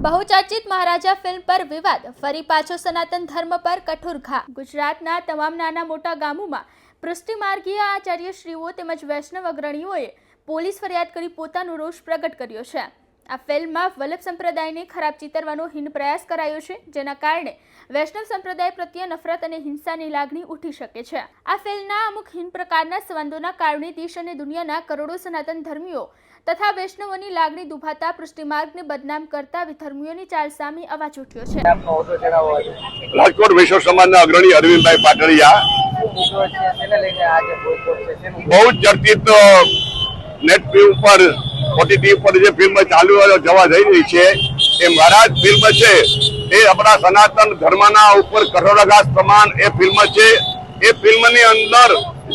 બહુચર્ચિત મહારાજા film પર વિવાદ. ફરી પાછો સનાતન ધર્મ પર કઠોર ઘા. ગુજરાતના તમામ નાના મોટા ગામોમાં પૃષ્ટિમાર્ગીય આચાર્યશ્રીઓ તેમજ વૈષ્ણવ અગ્રણીઓએ પોલીસ ફરિયાદ કરી પોતાનો રોષ પ્રગટ કર્યો છે. આ ફિલ્મમાં વલ્લભ સંપ્રદાયને ખરાબ ચિતરવાનો હિન પ્રયાસ કરાયો છે જેના કારણે વૈષ્ણવ સંપ્રદાય પ્રત્યે નફરત અને હિંસાની લાગણી ઉઠી શકે છે. આ ફિલ્મના અમુક હિન પ્રકારના સંબંધોના કારણે દેશ અને દુનિયાના કરોડો સનાતન ધર્મીઓ તથા વૈષ્ણવોની લાગણી દુભાતા પૃષ્ટિમાર્ગને બદનામ કરતા વિધર્મીઓની ચાલ સામે અવાજ ઉઠ્યો છે. રાજકોટ વૈષ્ણવ સમાજના અગ્રણી અરવિંદભાઈ શેનું? બહુ ચર્ચિત નેટ ફિલ્મ પર ઓટીટી ઉપર જે ફિલ્મ ચાલુ જવા જઈ રહી છે. એ મહારાજ ફિલ્મ છે. એ આપણા સનાતન ધર્મના ઉપર કઠોરાઘાત સમાન એ ફિલ્મ છે. એ ફિલ્મની અંદર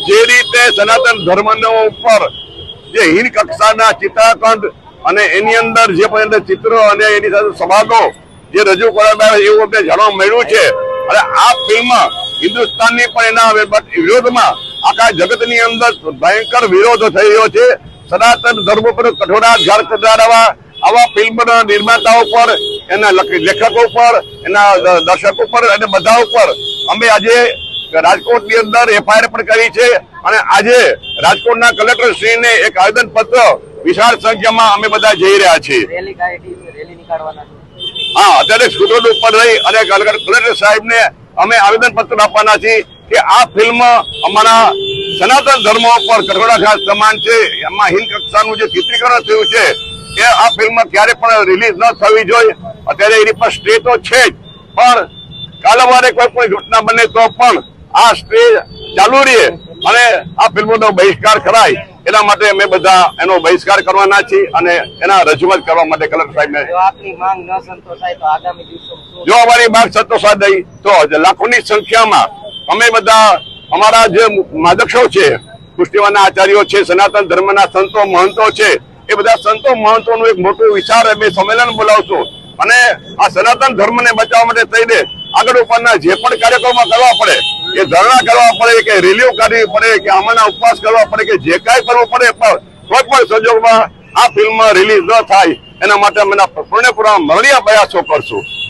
જે રીતે સનાતન ધર્મનો ઉપર જે હીન કક્ષાના ચિત્રાખંડ અને એની અંદર જે પણ ચિત્રો અને એની સાથે સભાગો જે રજૂ કરવામાં આવે એવું અમને જાણવા મળ્યું છે. અને આ ફિલ્મ હિન્દુસ્તાનની પણ એના વિરોધમાં આખા જગતની અંદર ભયંકર વિરોધ થઈ રહ્યો છે. સનાતન ધર્મ પર કઠોરાઘાત કરનારા આવા ફિલ્મના નિર્માતાઓ પર એના લખ- લેખકો પર એના દર્શકો પર અને બધા ઉપર અમે આજે રાજકોટની અંદર એફઆઈઆર પણ કરી છે અને આજે રાજકોટના કલેક્ટર શ્રીને એક આવેદન પત્ર વિશાળ સંખ્યામાં અમે બધા જઈ રહ્યા છીએ. હા અત્યારે સ્કૂટર ઉપર રહી અને કલેક્ટર સાહેબને અમે આવેદન પત્ર આપવાના છીએ કે આ ફિલ્મ અમારા સનાતન ધર્મ પર કઠોળાઘાત સમાન છે. એમાં હિન્દ કક્ષાનું જે ચિત્રીકરણ થયું છે એ આ ફિલ્મ ક્યારે પણ રિલીઝ ન થવી જોઈએ. અત્યારે એની પર સ્ટે તો છે જ. પણ કાલવારે કોઈ પણ ઘટના બને તો પણ આ સ્ટે ચાલુ રહે અને આ ફિલ્મોનો બહિષ્કાર કરાય. એના માટે અમે બધા એનો બહિષ્કાર કરવાના છીએ અને એના રજૂઆત કરવા માટે કલેક્ટર સાહેબને જો અમારી માંગ સંતોષાય દઈ તો લાખોની સંખ્યામાં અમે બધા અમારા જે માદક્ષો છે, પુષ્ટિવાના આચાર્યો છે, સનાતન ધર્મના સંતો, મહંતો છે, એ બધા સંતો મહંતોનું એક મોટું વિચાર અમે સંમેલન બોલાવશું. અને આ સનાતન ધર્મને બચાવવા માટે થઈને આગળ ઉપરના જે પણ કાર્યક્રમો કરવા પડે કે ધરણા કરવા પડે, કે રેલીઓ કાઢવી પડે, કે આમાંના ઉપવાસ કરવા પડે, કે જે કાંઈ કરવું પડે, પણ કોઈ પણ સંજોગમાં આ ફિલ્મ રિલીઝ ન થાય. એના માટે અમે પૂર્ણપૂર્ણ મરણીય પ્રયાસો કરશું.